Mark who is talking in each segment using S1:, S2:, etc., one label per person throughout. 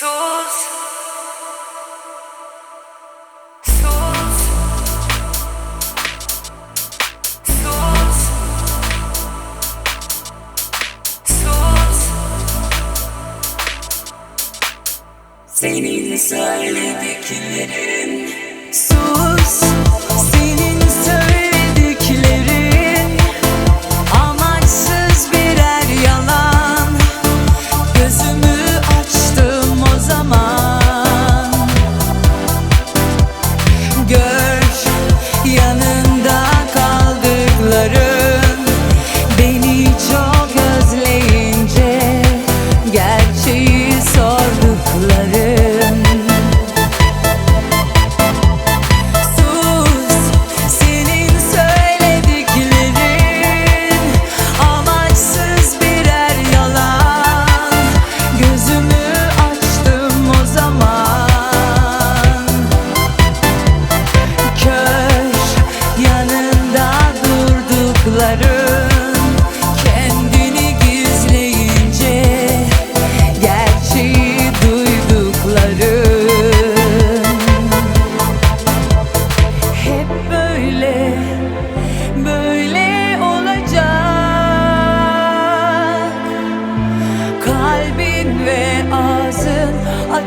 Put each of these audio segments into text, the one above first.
S1: Sus. Senin söylediklerin
S2: Sus.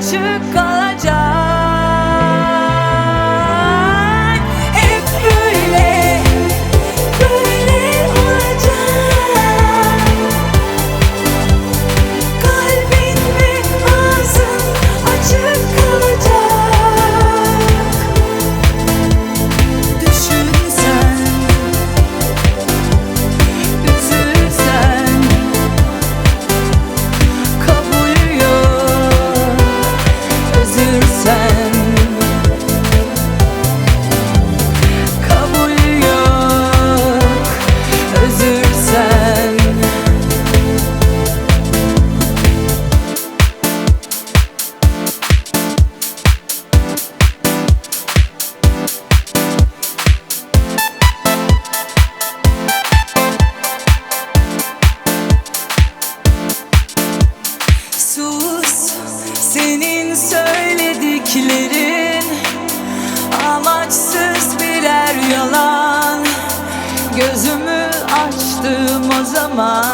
S2: 줄 것. Senin söylediklerin amaçsız birer yalan. Gözümü açtım o zaman.